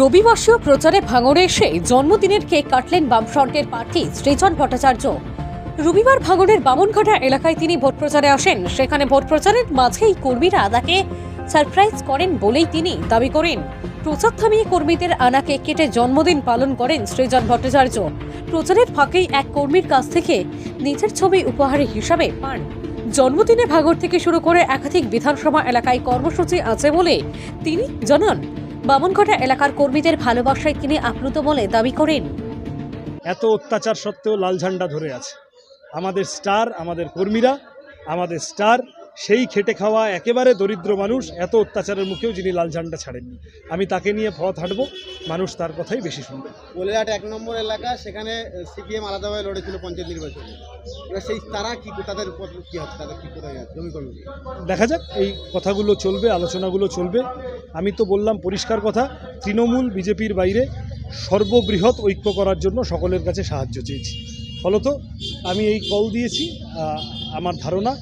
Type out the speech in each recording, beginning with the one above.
রবিবাসীয় প্রচারে ভাঙড়ে এসে জন্মদিনের কেক কাটলেন বামফ্রন্টের প্রার্থী শ্রীচন ভট্টাচার্য। রবিবার ভাঙড়ের বামনঘাটা এলাকায় তিনি ভোট প্রচারে আসেন। সেখানে ভোট প্রচারের মাঝেই কর্মীরা তাকে সারপ্রাইজ করেন বলেই তিনি দাবি করেন। প্রচার থামিয়ে কর্মীদের আনা কেক কেটে জন্মদিন পালন করেন সৃজন ভট্টাচার্য। প্রচারের ফাঁকেই এক কর্মীর কাছ থেকে নিজের ছবি উপহার হিসাবে পান। জন্মদিনে ভাগর থেকে শুরু করে একাধিক বিধানসভা এলাকায় কর্মসূচি আছে বলে তিনি জানান। বামনঘাটা এলাকার কর্মীদের ভালোবাসায় তিনি আপ্লুত বলে দাবি করেন। এত অত্যাচার সত্ত্বেও লাল ঝান্ডা ধরে আছে। আমাদের স্টার আমাদের কর্মীরা আমাদের স্টার সেই খেটে খাওয়া একেবারে দরিদ্র মানুষ এত অত্যাচারের মুখেও যিনি লাল ঝান্ডা ছাড়েননি। আমি তাকে নিয়ে পথ হাঁটবো মানুষ তার কথাই বেশি শুনবে। কোলেঘাট এক নম্বর এলাকা সেখানে সিপিএম আলাদাভাবে লড়েছিল পঞ্চায়েত নির্বাচনে। এবার সেই তারা কি তাদের উপর কি হচ্ছে তাদের কি কোথায় জমি দেখা যাক এই কথাগুলো চলবে আলোচনাগুলো চলবে। আমি তো বললাম পরিষ্কার কথা তৃণমূল বিজেপির বাইরে সর্ববৃহৎ ঐক্য করার জন্য সকলের কাছে সাহায্য চেয়েছি। ফলত আমি এই কল দিয়েছি আমার ধারণা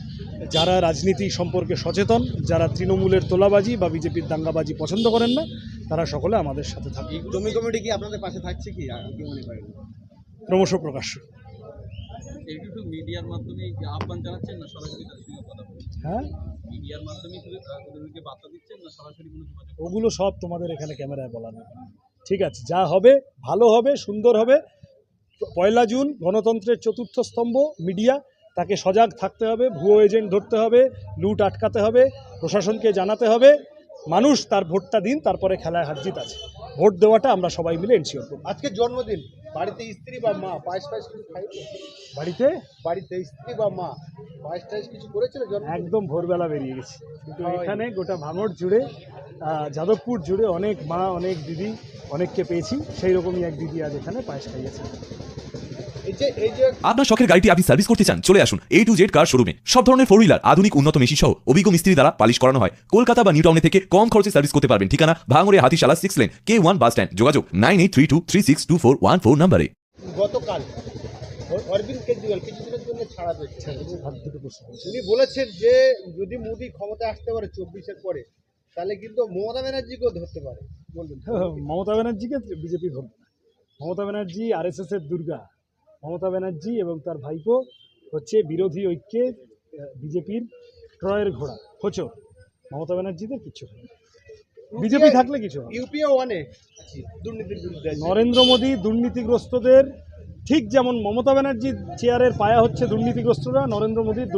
যারা রাজনীতি সম্পর্কে সচেতন যারা তৃণমূলের তোলাবাজি বা বিজেপির দাঙ্গাবাজি পছন্দ করেন না তারা সকলে আমাদের সাথে থাকে জমি কমিটি কি আপনাদের পাশে থাকছে কি? মনে করেন ক্রমশ প্রকাশ্য। মিডিয়ার মাধ্যমে আহ্বান জানাচ্ছেন না সরাসরি হ্যাঁ? মিডিয়ার মাধ্যমে তাদেরকে বার্তা দিচ্ছেন না সরাসরি কোনো যোগাযোগ ওগুলো সব তোমাদের এখানে ক্যামেরায় বলা নেই। ঠিক আছে যা হবে ভালো হবে সুন্দর হবে। পয়লা জুন গণতন্ত্রের চতুর্থ স্তম্ভ মিডিয়া তাকে সজাগ থাকতে হবে ভুয়ো এজেন্ট ধরতে হবে লুট আটকাতে হবে প্রশাসনকে জানাতে হবে। মানুষ তার ভোটটা দিন তারপরে খেলায় হার জিত আছে। ভোট দেওয়াটা আমরা সবাই মিলে এনশিওর করব। আজকে জন্মদিন। বাড়িতে স্ত্রী বা মা পায়েস পায়েস কিছু খাই বাড়িতে? বাড়িতে স্ত্রী বা মা পায়েস টায়েস কিছু করেছিল একদম ভোরবেলা বেরিয়ে গেছি। কিন্তু এখানে গোটা ভাঙড় জুড়ে যাদবপুর জুড়ে অনেক মা অনেক দিদি অনেককে পেয়েছি। সেই রকমই এক দিদি আজ এখানে পায়েস খাইয়েছে আপনার শখের গাড়িটি আপনি সার্ভিস করতে চান চলে আসুন। এ টু জেড কার শোরুমে সব ধরনের ফোর হুইলার আধুনিক উন্নত মেশিন সহ অভিজ্ঞ মিস্ত্রি দ্বারা পালিশ করানো হয়। কলকাতা বা নিউ টাউনে থেকে কম খরচে সার্ভিস করতে পারবেন। ঠিকানা ভাঙড়ে Hatishala six lane K one bus stand যোগাযোগ nine eight three two three six two four one four নাম্বারে। গতকাল অরবিন্দ কেজরিওয়াল কিছুদিনের জন্য ছাড়া উনি বলেছেন যে যদি মোদি ক্ষমতায় আসতে পারে চব্বিশের পরে তাহলে কিন্তু মমতা ব্যানার্জিকেও ধরতে পারে। বলবেন। মমতা ব্যানার্জিকে বিজেপি ধরবে মমতা ব্যানার্জি আরএসএস এর দুর্গা। মমতা ব্যানার্জি এবং তার ভাইপো হচ্ছে বিরোধী ঐক্যে বিজেপির ট্রয়ের ঘোড়া। খোচর মমতা ব্যানার্জিদের কিছু বিজেপি থাকলে কিছু ইউপিএ ওয়ানে নরেন্দ্র মোদী দুর্নীতিগ্রস্তদের ঠিক যেমন মমতা ব্যানার্জির চেয়ারের পায়া হচ্ছে দুর্নীতিগ্রস্তরা নরেন্দ্র মোদীর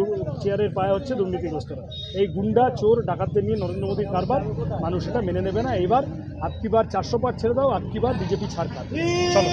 চেয়ারের পায়া হচ্ছে দুর্নীতিগ্রস্তরা। এই গুন্ডা চোর ডাকাতদের নিয়ে নরেন্দ্র মোদীর কারবার মানুষ এটা মেনে নেবে না। এইবার আটকিবার চারশো পার ছেড়ে দাও আটকিবার বিজেপি ছাড় চলো।